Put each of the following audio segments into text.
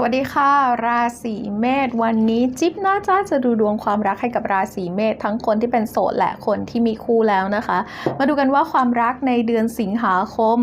สวัสดีค่ะ ราศีเมษวันนี้จิ๊บน่าจะจะดูดวงความรักให้กับราศีเมษทั้งคนที่เป็นโสดและคนที่มีคู่แล้วนะคะ มาดูกันว่าความรักในเดือนสิงหาคม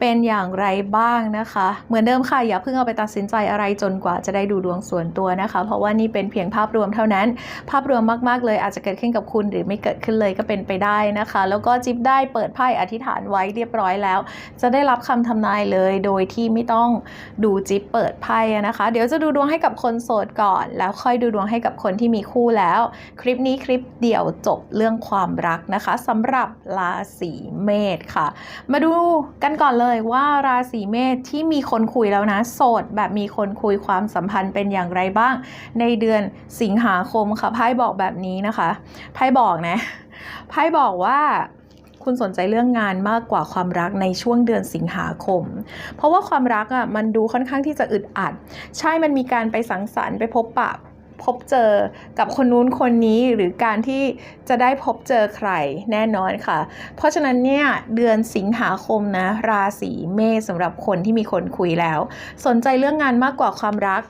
เป็นอย่างไรบ้างนะคะ เหมือนเดิมค่ะอย่าเพิ่งเอาไปตัดสินใจอะไรจนกว่าจะได้ดูดวงส่วนตัวนะคะ เพราะว่านี่เป็นเพียงภาพรวมเท่านั้น ภาพรวมมากๆเลยอาจจะเกิดขึ้นกับคุณหรือไม่เกิดขึ้นเลยก็เป็นไปได้นะคะ แล้วก็จิ๊บได้เปิดไพ่อธิษฐานไว้เรียบร้อยแล้ว จะได้รับคำทำนายเลย โดยที่ไม่ต้องดูจิ๊บเปิดไพ่นะคะ เดี๋ยวจะดูดวงให้กับคนโสดก่อน แล้วค่อยดูดวงให้กับคนที่มีคู่แล้ว คลิปนี้คลิปเดี่ยวจบเรื่องความรักนะคะสำหรับราศีเมษค่ะ มาดูกันก่อนเลยว่าราศีเมษที่มีคนคุยแล้วนะ โสดแบบมีคนคุยความสัมพันธ์เป็นอย่างไรบ้าง ในเดือนสิงหาคมค่ะไพ่บอกแบบนี้นะคะไพ่บอกนะไพ่บอกว่า คุณสนใจเรื่องงานมากกว่าความรักในช่วงเดือนสิงหาคม เพราะว่าความรักอะมันดูค่อนข้างที่จะอึดอัด ใช่มันมีการไปสังสรรค์ไปพบปะพบเจอกับคนนู้นคนนี้หรือการที่จะได้พบเจอใครแน่นอนค่ะ เพราะฉะนั้นเนี่ยเดือนสิงหาคมนะ ราศีเมษสำหรับคนที่มีคนคุยแล้ว สนใจเรื่องงานมากกว่าความรัก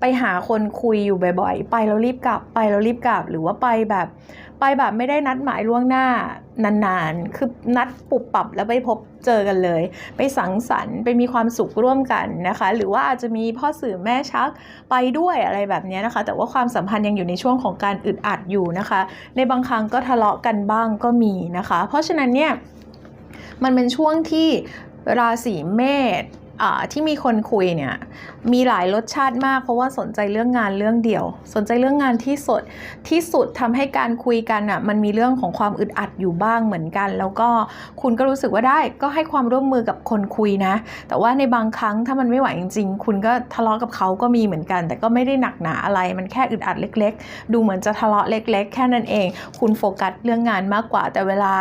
ไปหาคนคุยอยู่บ่อยๆ ไปแล้วรีบกลับไปแล้วรีบกลับ หรือว่าไปแบบ ไปแบบไม่ได้นัดหมายล่วงหน้านานๆ คือนัดปุบปับแล้วไปพบเจอกันเลย ไปสังสรรค์ไปมีความสุขร่วมกันนะคะ หรือว่าอาจจะมีพ่อสื่อแม่ชักไปด้วยอะไรแบบนี้นะคะ แต่ว่าความสัมพันธ์ยังอยู่ในช่วงของการอึดอัดอยู่นะคะ ในบางครั้งก็ทะเลาะกันบ้างก็มีนะคะ เพราะฉะนั้นเนี่ยมันเป็นช่วงที่ราศีเมษ ที่มีคนคุยเนี่ยมีหลายรสชาติมาก เพราะว่าสนใจเรื่องงานเรื่องเดียว สนใจเรื่องงานที่สดที่สุดทำให้การคุยกันอะมันมีเรื่องของความอึดอัดอยู่บ้างเหมือนกัน แล้วก็คุณก็รู้สึกว่าได้ก็ให้ความร่วมมือกับคนคุยนะ แต่ว่าในบางครั้งถ้ามันไม่ไหวจริงๆ คุณก็ทะเลาะกับเขาก็มีเหมือนกัน แต่ก็ไม่ได้หนักหนาอะไรมันแค่อึดอัดเล็ก ๆ ดูเหมือนจะทะเลาะเล็ก ๆ แค่นั้นเอง คุณโฟกัสเรื่องงานมากกว่า แต่เวลา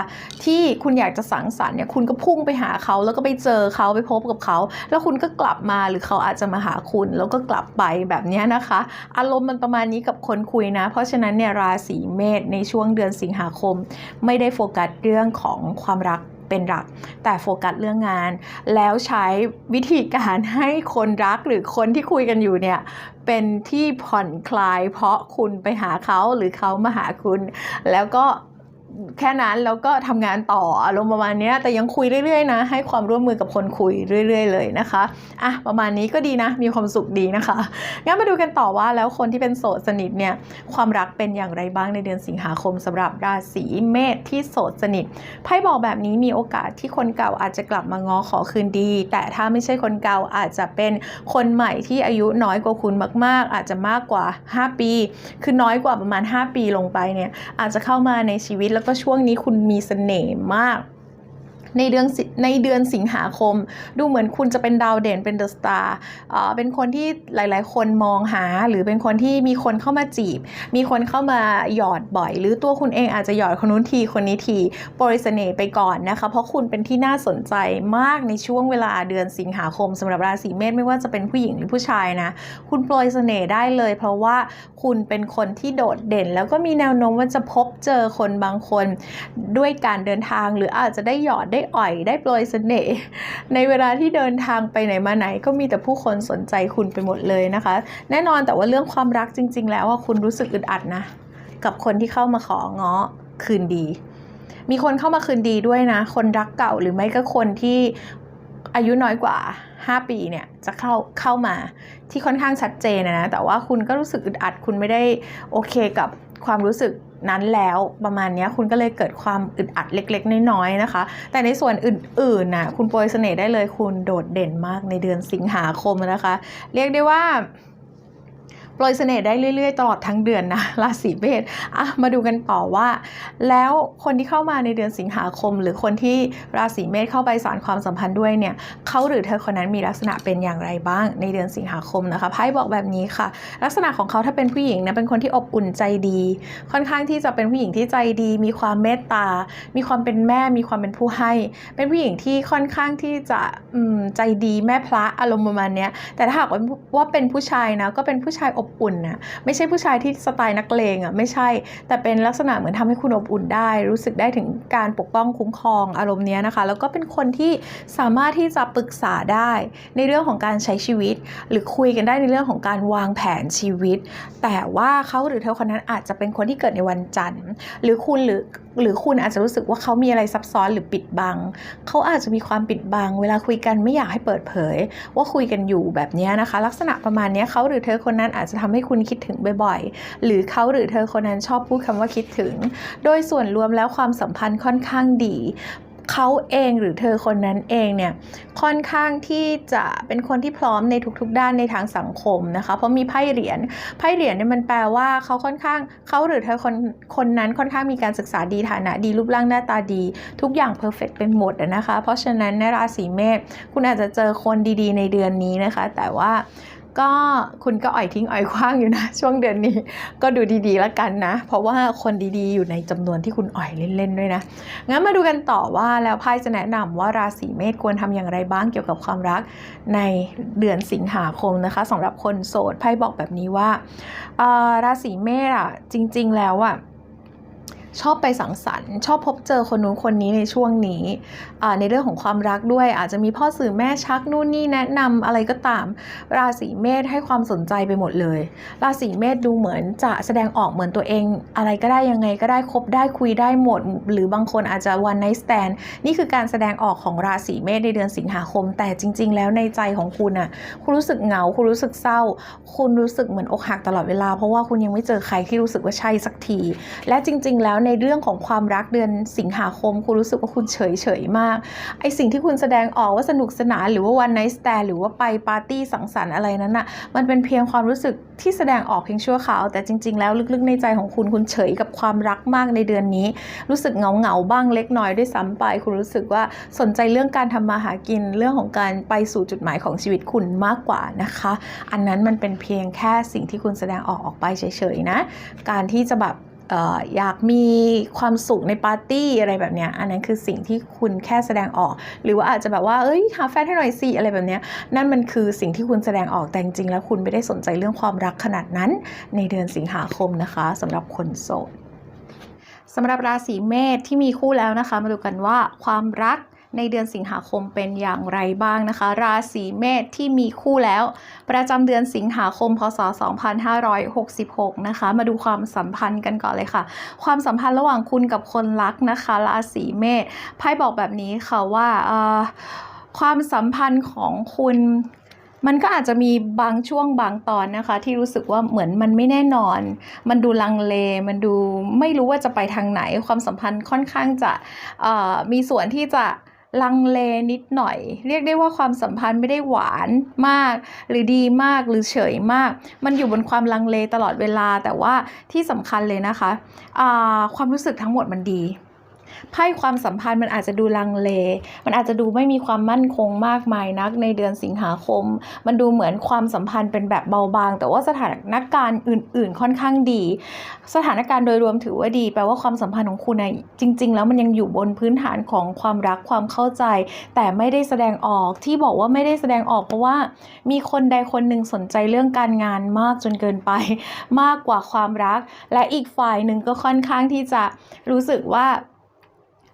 ที่คุณอยากจะสังสรรค์เนี่ยคุณก็พุ่งไปหาเขาแล้วก็ไปเจอเขาไปพบกับเขาแล้วคุณก็กลับมาหรือเขาอาจจะมาหาคุณแล้วก็กลับไปแบบนี้นะคะ อารมณ์มันประมาณนี้กับคนคุยนะ เพราะฉะนั้นเนี่ยราศีเมษในช่วงเดือนสิงหาคม ไม่ได้โฟกัสเรื่องของความรักเป็นหลักแต่โฟกัสเรื่องงาน แล้วใช้วิธีการให้คนรักหรือคนที่คุยกันอยู่เนี่ยเป็นที่ผ่อนคลายเพราะคุณไปหาเขาหรือเขามาหาคุณ แล้วก็ แค่นั้นแล้วก็ทำงานต่ออารมณ์ประมาณนี้แต่ยังคุยเรื่อยๆนะ ให้ความร่วมมือกับคนคุยเรื่อย ๆ เลยนะคะอะประมาณนี้ก็ดีนะ มีความสุขดีนะคะงั้นมาดูกันต่อว่าแล้วคนที่เป็นโสดสนิทเนี่ยความรักเป็นอย่างไรบ้างในเดือนสิงหาคมสำหรับราศีเมษที่โสดสนิทไพ่บอกแบบนี้มีโอกาสที่คนเก่าอาจจะกลับมาง้อขอคืนดี แต่ถ้าไม่ใช่คนเก่าอาจจะเป็นคนใหม่ที่อายุน้อยกว่าคุณมาก ๆ อาจจะมากกว่า 5 ปี คือน้อยกว่าประมาณ 5 ปีลงไปเนี่ยอาจจะเข้ามาในชีวิตแล้วก็ช่วงนี้คุณมีเสน่ห์มาก ในเดือนในเดือนสิงหาคม ดูเหมือนคุณจะเป็นดาวเด่นเป็นเดอะสตาร์เป็นคนที่หลาย ๆ คนมองหา หรือเป็นคนที่มีคนเข้ามาจีบ มีคนเข้ามาหยอดบ่อย หรือตัวคุณเองอาจจะหยอดคนนู้นทีคนนี้ทีโปรยเสน่ห์ไปก่อนนะคะ เพราะคุณเป็นที่น่าสนใจมากในช่วงเวลาเดือนสิงหาคมสำหรับราศีเมษไม่ว่าจะเป็นผู้หญิงหรือผู้ชายนะคุณโปรยเสน่ห์ได้เลย เพราะว่าคุณเป็นคนที่โดดเด่น แล้วก็มีแนวโน้มว่าจะพบเจอคนบางคน ด้วยการเดินทางหรืออาจจะได้หยอดได้อ่อยได้โปรยเสน่ห์ในเวลาที่เดินทางไปไหนมาไหน ก็มีแต่ผู้คนสนใจคุณไปหมดเลยนะคะ แน่นอนแต่ว่าเรื่องความรักจริง ๆ แล้วว่าคุณรู้สึกอึดอัดนะ กับคนที่เข้ามาของ้อคืนดี มีคนเข้ามาคืนดีด้วยนะ คนรักเก่าหรือไม่ก็คนที่อายุน้อยกว่า 5 ปีเนี่ยจะเข้าเข้ามาที่ค่อนข้างชัดเจนนะนะแต่ว่าคุณก็รู้สึกอึดอัดคุณไม่ได้โอเคกับความรู้สึก นั้นแล้วประมาณนี้คุณก็เลยเกิดความอึดอัดเล็ก ๆ น้อยๆนะคะ แต่ในส่วนอื่นๆนะคุณโปรยเสน่ห์ได้เลยคุณโดดเด่นมากในเดือนสิงหาคมนะคะ เรียกได้ว่า โปรยเสน่ห์ได้เรื่อย ๆ ตลอดทั้งเดือนนะราศีเมษอะมาดูกันต่อว่า แล้วคนที่เข้ามาในเดือนสิงหาคม หรือคนที่ราศีเมษเข้าไปสารความสัมพันธ์ด้วยเนี่ยเขาหรือเธอคนนั้นมีลักษณะเป็นอย่างไรบ้างในเดือนสิงหาคมนะคะไพ่บอกแบบนี้ค่ะ ลักษณะของเขาถ้าเป็นผู้หญิงนะเป็นคนที่อบอุ่นใจดี ค่อนข้างที่จะเป็นผู้หญิงที่ใจดี มีความเมตตา มีความเป็นแม่ มีความเป็นผู้ให้ เป็นผู้หญิงที่ค่อนข้างที่จะใจดีแม่พระอารมณ์ประมาณนี้แต่ถ้าหากว่าเป็นผู้ชายนะก็เป็นผู้ชายอบอบอุ่นนะไม่ใช่ผู้ชายที่สไตล์นักเลงอะไม่ใช่ แต่เป็นลักษณะเหมือนทำให้คุณอบอุ่นได้ รู้สึกได้ถึงการปกป้องคุ้มครองอารมณ์เนี้ยนะคะ แล้วก็เป็นคนที่สามารถที่จะปรึกษาได้ ในเรื่องของการใช้ชีวิต หรือคุยกันได้ในเรื่องของการวางแผนชีวิต แต่ว่าเขาหรือเธอคนนั้นอาจจะเป็นคนที่เกิดในวันจันทร์ หรือคุณหรือ หรือคุณอาจจะรู้สึกว่าเขามีอะไรซับซ้อนหรือปิดบัง เขาอาจจะมีความปิดบัง เวลาคุยกันไม่อยากให้เปิดเผย ว่าคุยกันอยู่แบบนี้นะคะ ลักษณะประมาณนี้เขาหรือเธอคนนั้นอาจจะทำให้คุณคิดถึงบ่อยๆ หรือเขาหรือเธอคนนั้นชอบพูดคำว่าคิดถึง โดยส่วนรวมแล้วความสัมพันธ์ค่อนข้างดี เขาเองหรือเธอคนนั้นเองเนี่ยค่อนข้างที่จะเป็นคนที่พร้อมในทุกๆ ด้านในทางสังคมนะคะ เพราะมีไพ่เหรียญไพ่เหรียญเนี่ยมันแปลว่าเขาค่อนข้างเขาหรือเธอคนคนนั้นค่อนข้างมีการศึกษาดีฐานะดีรูปร่างหน้าตาดี ทุกอย่างเพอร์เฟกเป็นหมดนะคะ เพราะฉะนั้นในราศีเมษคุณอาจจะเจอคนดีๆ ในเดือนนี้นะคะ แต่ว่า ก็คุณก็อ่อยทิ้งอ่อยคว้างอยู่นะ ช่วงเดือนนี้ ก็ดูดีๆแล้วกันนะ เพราะว่าคนดีๆ อยู่ในจำนวนที่คุณอ่อยเล่นๆด้วยนะ งั้นมาดูกันต่อว่าแล้วไพ่จะแนะนำว่าราศีเมษควรทำอย่างไรบ้างเกี่ยวกับความรักในเดือนสิงหาคมนะคะสำหรับคนโสดไพ่บอกแบบนี้ว่าราศีเมษอะจริง ๆ แล้วอะ ชอบไปสังสรรค์ ชอบพบเจอคนนู้นคนนี้ในช่วงนี้ ในเรื่องของความรักด้วย อาจจะมีพ่อสื่อแม่ชักนู่นนี่แนะนำอะไรก็ตาม ราศีเมษให้ความสนใจไปหมดเลย ราศีเมษดูเหมือนจะแสดงออกเหมือนตัวเอง อะไรก็ได้ยังไงก็ได้คบได้คุยได้หมด หรือบางคนอาจจะ one night stand นี่คือการแสดงออกของราศีเมษในเดือนสิงหาคม แต่จริง ๆ แล้วในใจของคุณน่ะคุณรู้สึกเหงาคุณรู้สึกเศร้า คุณรู้สึกเหมือนอกหักตลอดเวลา เพราะว่าคุณยังไม่เจอใครที่รู้สึกว่าใช่สักที และจริง ๆ แล้วในเรื่องของความรักเดือนสิงหาคม คุณรู้สึกว่าคุณเฉยเฉยๆมาก ไอสิ่งที่คุณแสดงออกว่าสนุกสนานหรือว่า one night stand หรือว่าไปปาร์ตี้สังสรรค์อะไรนั้นน่ะ มันเป็นเพียงความรู้สึกที่แสดงออกเพียงชั่วคราว แต่จริง ๆ แล้วลึกๆในใจของคุณคุณเฉยกับความรักมากในเดือนนี้ รู้สึกเหงาๆบ้างเล็กน้อยด้วยซ้ำไป คุณรู้สึกว่าสนใจเรื่องการทำมาหากินเรื่องของการไปสู่จุดหมายของชีวิตคุณมากกว่านะคะ อันนั้นมันเป็นเพียงแค่สิ่งที่คุณแสดงออกออกไปเฉยๆนะ การที่จะแบบ อยากมีความสุขในปาร์ตี้อะไรแบบเนี้ยอันนั้นคือสิ่งที่คุณแค่แสดงออก หรือว่าอาจจะแบบว่าเอ้ยหาแฟนให้หน่อยสิอะไรแบบเนี้ยนั่นมันคือสิ่งที่คุณแสดงออกแต่จริงๆแล้วคุณไม่ได้สนใจเรื่องความรักขนาดนั้น ในเดือนสิงหาคมนะคะสำหรับคนโสดสำหรับราศีเมษที่มีคู่แล้วนะคะ มาดูกันว่าความรัก ในเดือนสิงหาคมเป็นอย่างไรบ้างนะคะ ราศีเมษที่มีคู่แล้ว ประจำเดือนสิงหาคมพศ 2566 นะคะ มาดูความสัมพันธ์กันก่อนเลยค่ะ ความสัมพันธ์ระหว่างคุณกับคนรักนะคะ ราศีเมษไพ่บอกแบบนี้ค่ะว่าความสัมพันธ์ของคุณมันก็อาจจะมีบางช่วงบางตอนนะคะ ที่รู้สึกว่าเหมือนมันไม่แน่นอน มันดูลังเล มันดูไม่รู้ว่าจะไปทางไหน ความสัมพันธ์ค่อนข้างจะมีส่วนที่จะ ลังเลนิดหน่อย เรียกได้ว่าความสัมพันธ์ไม่ได้หวานมาก หรือดีมากหรือเฉยมาก มันอยู่บนความลังเลตลอดเวลาแต่ว่าที่สำคัญเลยนะคะความรู้สึกทั้งหมดมันดี ไพ่ความสัมพันธ์มันอาจจะดูลังเล มันอาจจะดูไม่มีความมั่นคงมากมายนักในเดือนสิงหาคม มันดูเหมือนความสัมพันธ์เป็นแบบเบาบาง แต่ว่าสถานการณ์อื่น ๆ ค่อนข้างดี สถานการณ์โดยรวมถือว่าดี แปลว่าความสัมพันธ์ของคุณนะจริง ๆ แล้วมันยังอยู่บนพื้นฐานของความรักความเข้าใจ แต่ไม่ได้แสดงออกที่บอกว่าไม่ได้แสดงออกเพราะว่า มีคนใดคนหนึ่งสนใจเรื่องการงานมากจนเกินไป มากกว่าความรัก และอีกฝ่ายหนึ่งก็ค่อนข้างที่จะรู้สึกว่า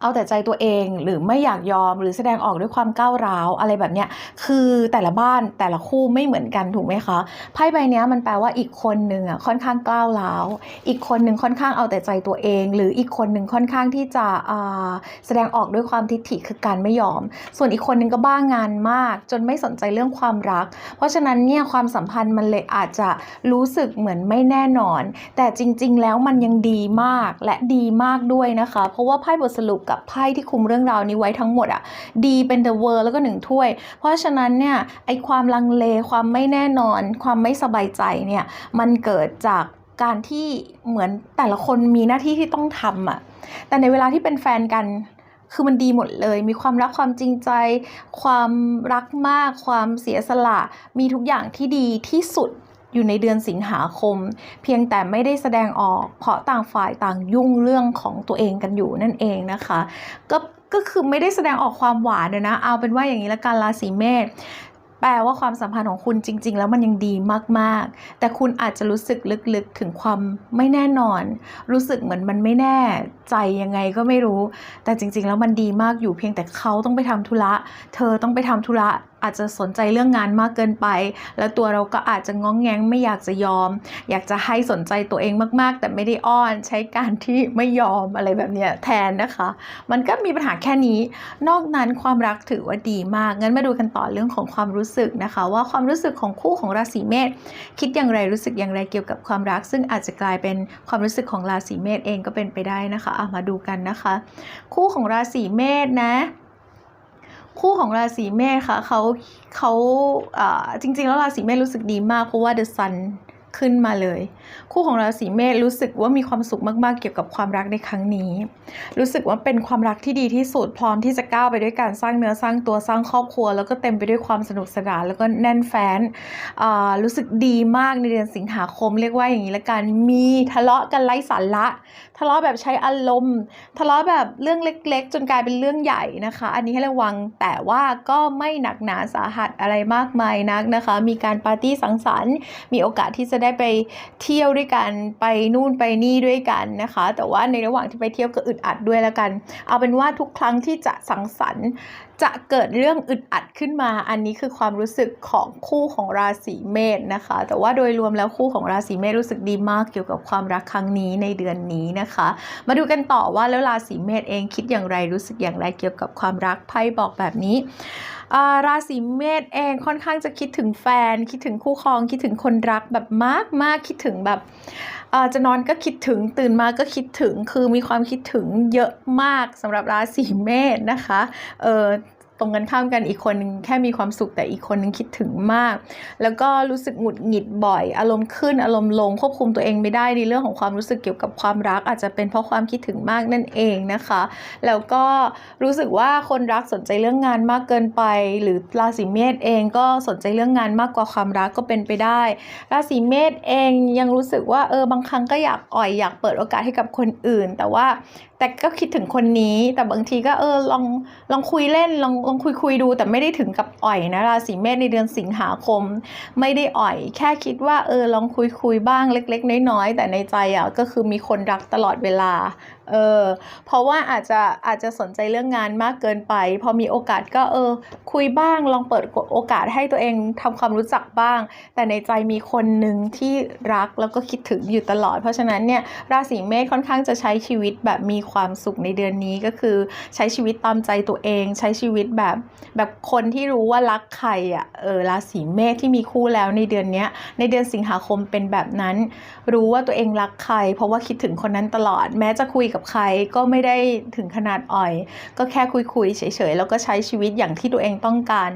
เอาแต่ใจตัวเองหรือไม่อยากยอมหรือแสดงออกด้วยความก้าวร้าวอะไรแบบเนี้ยคือแต่ละบ้านแต่ละคู่ไม่เหมือนกันถูกไหมคะไพ่ใบนี้มันแปลว่าอีกคนหนึ่งอะค่อนข้างก้าวร้าวอีกคนหนึ่งค่อนข้างเอาแต่ใจตัวเอง หรืออีกคนหนึ่งค่อนข้างที่จะอ่าแสดงออกด้วยความทิฐิคือการไม่ยอม ส่วนอีกคนหนึ่งก็บ้างานมาก จนไม่สนใจเรื่องความรัก เพราะฉะนั้นเนี่ยความสัมพันธ์มันเลยอาจจะรู้สึกเหมือนไม่แน่นอน แต่จริง ๆ แล้วมันยังดีมากและดีมากด้วยนะคะ เพราะว่าไพ่บทสรุปกับไพ่ที่คุมเรื่องราวนี้ไว้ทั้งหมดอะดีเป็น the world แล้วก็หนึ่งถ้วย เพราะฉะนั้นเนี่ยไอความลังเลความไม่แน่นอน ความไม่สบายใจเนี่ยมันเกิดจากการที่เหมือนแต่ละคนมีหน้าที่ที่ต้องทำอะแต่ในเวลาที่เป็นแฟนกันคือมันดีหมดเลย มีความรักความจริงใจ ความรักมาก ความเสียสละ มีทุกอย่างที่ดีที่สุด อยู่ในเดือนสิงหาคม เพียงแต่ไม่ได้แสดงออก เพราะต่างฝ่ายต่างยุ่งเรื่องของตัวเองกันอยู่นั่นเองนะคะ ก็ก็คือไม่ได้แสดงออกความหวานนะ เอาเป็นว่าอย่างนี้ละกันราศีเมษแปลว่าความสัมพันธ์ของคุณจริง ๆ แล้วมันยังดีมากๆ แต่คุณอาจจะรู้สึกลึกๆถึงความไม่แน่นอน รู้สึกเหมือนมันไม่แน่ใจยังไงก็ไม่รู้ แต่จริง ๆ แล้วมันดีมากอยู่เพียงแต่เขาต้องไปทำธุระ เธอต้องไปทำธุระอาจจะสนใจเรื่องงานมากเกินไป แล้วตัวเราก็อาจจะง้องแงงไม่อยากจะยอม อยากจะให้สนใจตัวเองมาก ๆ แต่ไม่ได้อ้อนใช้การที่ไม่ยอมอะไรแบบนี้แทนนะคะ มันก็มีปัญหาแค่นี้ นอกนั้นความรักถือว่าดีมาก งั้นมาดูกันต่อเรื่องของความรู้สึกนะคะ ว่าความรู้สึกของคู่ของราศีเมษคิดอย่างไรรู้สึกอย่างไรเกี่ยวกับความรัก ซึ่งอาจจะกลายเป็นความรู้สึกของราศีเมษเองก็เป็นไปได้นะคะอะมาดูกันนะคะ คู่ของราศีเมษนะ คู่ของราศีเมษค่ะเขาเขาอ่าจริง ๆ แล้วราศีเมษรู้สึกดีมากเพราะว่า The Sun ขึ้นมาเลย คู่ของราศีเมษรู้สึกว่ามีความสุขมากๆ เกี่ยวกับความรักในครั้งนี้ รู้สึกว่าเป็นความรักที่ดีที่สุดพร้อมที่จะก้าวไปด้วยการสร้างเนื้อสร้างตัวสร้างครอบครัว แล้วก็เต็มไปด้วยความสนุกสนานแล้วก็แน่นแฟ้นอ่ารู้สึกดีมากในเดือนสิงหาคม เรียกว่าอย่างนี้ละกันมีทะเลาะกันไร้สาระทะเลาะแบบใช้อารมณ์ ทะเลาะแบบเรื่องเล็ก ๆ จนกลายเป็นเรื่องใหญ่นะคะ อันนี้ให้ระวังแต่ว่าก็ไม่หนักหนาสาหัสอะไรมากมายนักนะคะ มีการปาร์ตี้สังสรรค์ มีโอกาสที่จะได้ไปเที่ยวด้วยกันไปนู่นไปนี่ด้วยกันนะคะ แต่ว่าในระหว่างที่ไปเที่ยวก็อึดอัดด้วยแล้วกัน เอาเป็นว่าทุกครั้งที่จะสังสรรค์จะเกิดเรื่องอึดอัดขึ้นมา อันนี้คือความรู้สึกของคู่ของราศีเมษนะคะ แต่ว่าโดยรวมแล้วคู่ของราศีเมษรู้สึกดีมากเกี่ยวกับความรักครั้งนี้ในเดือนนี้นะคะ มาดูกันต่อว่าแล้วราศีเมษเองคิดอย่างไรรู้สึกอย่างไรเกี่ยวกับความรักไพ่บอกแบบนี้อ่าราศีเมษเองค่อนข้างจะคิดถึงแฟน คิดถึงคู่ครองคิดถึงคนรักแบบมากมากคิดถึงแบบ จะนอนก็คิดถึงตื่นมาก็คิดถึงคือมีความคิดถึงเยอะมากสำหรับราศีเมษนะคะเออ รงกันข้ามกันอีกคนนึงแค่มีความสุขแต่อีกคนนึงคิดถึงมาก แล้วก็รู้สึกหงุดหงิดบ่อย อารมณ์ขึ้นอารมณ์ลงควบคุมตัวเองไม่ได้ในเรื่องของความรู้สึกเกี่ยวกับความรัก อาจจะเป็นเพราะความคิดถึงมากนั่นเองนะคะ แล้วก็รู้สึกว่าคนรักสนใจเรื่องงานมากเกินไป หรือราศีเมษเองก็สนใจเรื่องงานมากกว่าความรักก็เป็นไปได้ ราศีเมษเองยังรู้สึกว่าเออบางครั้งก็อยากอ่อยอยากเปิดโอกาสให้กับคนอื่น แต่ว่า แต่ก็คิดถึงคนนี้ แต่บางทีก็เออลองลองคุยเล่นลองลองคุยคุยดู แต่ไม่ได้ถึงกับอ่อยนะราศีเมษในเดือนสิงหาคม ไม่ได้อ่อย แค่คิดว่าเออลองคุยคุยบ้างเล็ก ๆ น้อยๆแต่ในใจอะก็คือมีคนรักตลอดเวลาเออเพราะว่าอาจจะอาจจะสนใจเรื่องงานมากเกินไป พอมีโอกาสก็เออ คุยบ้างลองเปิดโอกาสให้ตัวเองทำความรู้จักบ้าง แต่ในใจมีคนหนึ่งที่รักแล้วก็คิดถึงอยู่ตลอด เพราะฉะนั้นเนี่ยราศีเมษค่อนข้างจะใช้ชีวิตแบบมีความสุขในเดือนนี้ก็คือใช้ชีวิตตามใจตัวเอง ใช้ชีวิตแบบแบบคนที่รู้ว่ารักใครอะเออราศีเมษที่มีคู่แล้วในเดือนนี้ในเดือนสิงหาคมเป็นแบบนั้น รู้ว่าตัวเองรักใคร เพราะว่าคิดถึงคนนั้นตลอดแม้จะคุยกับใครก็ไม่ได้ถึงขนาดอ่อย ก็แค่คุยคุยๆเฉยๆแล้วก็ใช้ชีวิตอย่างที่ตัวเองต้องการ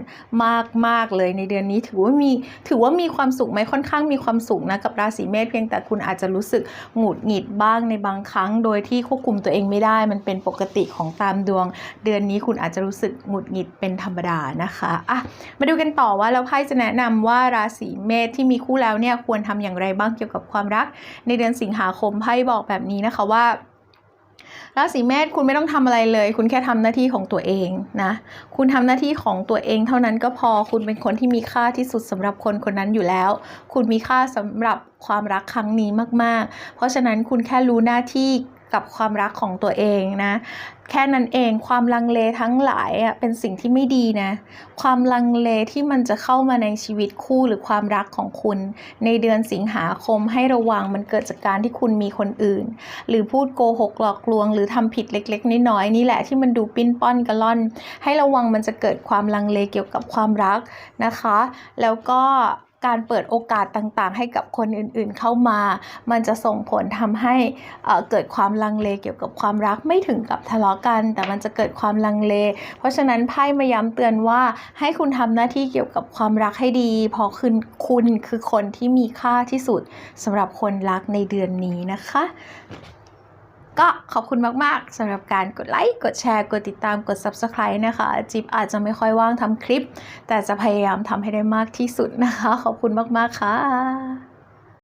มากๆเลยในเดือนนี้ถือว่ามีถือว่ามีความสุขไหมค่อนข้างมีความสุขนะกับราศีเมษเพียงแต่คุณอาจจะรู้สึกหงุดหงิดบ้างในบางครั้ง โดยที่ควบคุมตัวเองไม่ได้มันเป็นปกติของตามดวง เดือนนี้คุณอาจจะรู้สึกหงุดหงิดเป็นธรรมดานะคะอะมาดูกันต่อว่าแล้วไพ่จะแนะนำว่าราศีเมษที่มีคู่แล้วเนี่ยควรทำอย่างไรบ้างเกี่ยวกับความรัก ในเดือนสิงหาคมไพ่บอกแบบนี้นะคะว่า ราศีเมษคุณไม่ต้องทำอะไรเลย คุณแค่ทำหน้าที่ของตัวเองนะ คุณทำหน้าที่ของตัวเองเท่านั้นก็พอคุณเป็นคนที่มีค่าที่สุดสำหรับคนคนนั้นอยู่แล้ว คุณมีค่าสำหรับความรักครั้งนี้มาก ๆ เพราะฉะนั้นคุณแค่รู้หน้าที่ กับความรักของตัวเองนะ แค่นั้นเองความลังเลทั้งหลายอะเป็นสิ่งที่ไม่ดีนะ ความลังเลที่มันจะเข้ามาในชีวิตคู่หรือความรักของคุณ ในเดือนสิงหาคมให้ระวังมันเกิดจากการที่คุณมีคนอื่น หรือพูดโกหกหลอกลวง หรือทำผิดเล็ก ๆ น้อยๆนี่แหละที่มันดูปิ้นป้อนกระล่อน ให้ระวังมันจะเกิดความลังเลเกี่ยวกับความรักนะคะ แล้วก็ การเปิดโอกาสต่างๆ ให้กับคนอื่นๆเข้ามา มันจะส่งผลทำให้เกิดความลังเลเกี่ยวกับความรักไม่ถึงกับทะเลาะกัน แต่มันจะเกิดความลังเล เพราะฉะนั้นไพ่มาย้ำเตือนว่าให้คุณทำหน้าที่เกี่ยวกับความรักให้ดี เพราะคุณคุณคือคนที่มีค่าที่สุดสำหรับคนรักในเดือนนี้นะคะ ก็ขอบคุณมากๆสำหรับการกดไลค์ กดแชร์ กดติดตาม กด Subscribe นะคะ จิ๊บอาจจะไม่ค่อยว่างทำคลิป แต่จะพยายามทำให้ได้มากที่สุดนะคะ ขอบคุณมากๆค่ะ